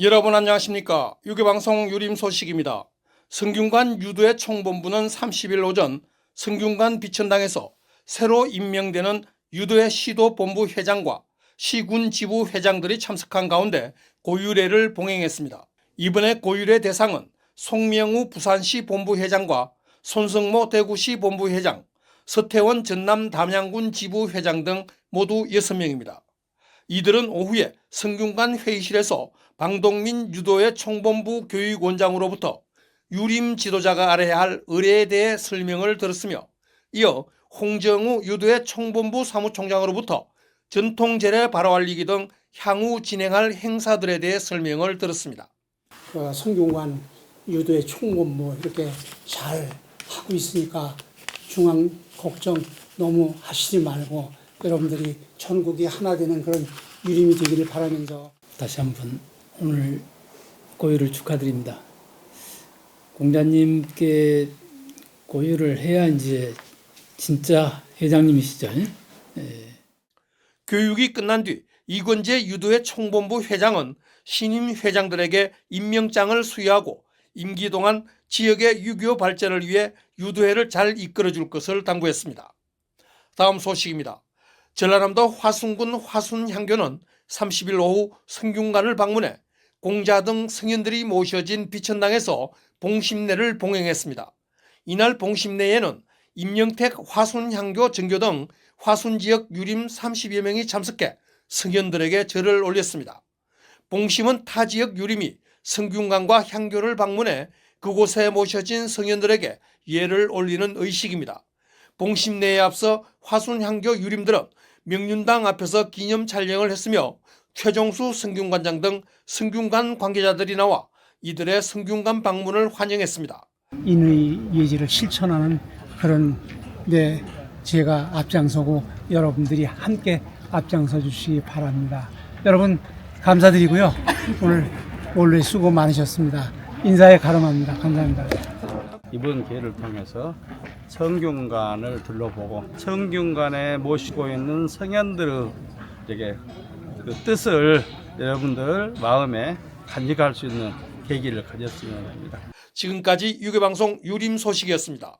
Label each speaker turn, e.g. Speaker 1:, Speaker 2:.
Speaker 1: 여러분 안녕하십니까 유교방송 유림 소식입니다. 성균관 유도의 총본부는 30일 오전 성균관 비천당에서 새로 임명되는 유도의 시도본부 회장과 시군 지부 회장들이 참석한 가운데 고유례를 봉행했습니다. 이번에 고유례 대상은 송명우 부산시 본부 회장과 손성모 대구시 본부 회장, 서태원 전남 담양군 지부 회장 등 모두 6명입니다. 이들은 오후에 성균관 회의실에서 방동민 유도의 총본부 교육원장으로부터 유림 지도자가 알아야 할 의례에 대해 설명을 들었으며 이어 홍정우 유도의 총본부 사무총장으로부터 전통제례 바로 알리기 등 향후 진행할 행사들에 대해 설명을 들었습니다.
Speaker 2: 그 성균관 유도의 총본부 이렇게 잘 하고 있으니까 중앙 걱정 너무 하시지 말고 여러분들이 전국이 하나 되는 그런 유림이 되기를 바라면서
Speaker 3: 다시 한번 오늘 고유를 축하드립니다. 공자님께 고유를 해야 이제 진짜 회장님이시죠? 예?
Speaker 1: 교육이 끝난 뒤 이건재 유도의 총본부 회장은 신임 회장들에게 임명장을 수여하고 임기 동안 지역의 유교 발전을 위해 유도회를 잘 이끌어줄 것을 당부했습니다. 다음 소식입니다. 전라남도 화순군 화순향교는 30일 오후 성균관을 방문해 공자 등 성현들이 모셔진 비천당에서 봉심례를 봉행했습니다. 이날 봉심례에는 임영택 화순향교 정교 등 화순 지역 유림 30여 명이 참석해 성현들에게 절을 올렸습니다. 봉심은 타 지역 유림이 성균관과 향교를 방문해 그곳에 모셔진 성현들에게 예를 올리는 의식입니다. 봉심내에 앞서 화순향교 유림들은 명륜당 앞에서 기념 촬영을 했으며 최종수 성균관장 등 성균관 관계자들이 나와 이들의 성균관 방문을 환영했습니다.
Speaker 2: 인의 예지를 실천하는 그런 데 제가 앞장서고 여러분들이 함께 앞장서 주시기 바랍니다. 여러분 감사드리고요. 오늘 원래 수고 많으셨습니다. 인사에 가름합니다. 감사합니다.
Speaker 4: 이번 기회를 통해서 성균관을 둘러보고 성균관에 모시고 있는 성현들에게 그 뜻을 여러분들 마음에 간직할 수 있는 계기를 가졌으면 합니다.
Speaker 1: 지금까지 유교방송 유림 소식이었습니다.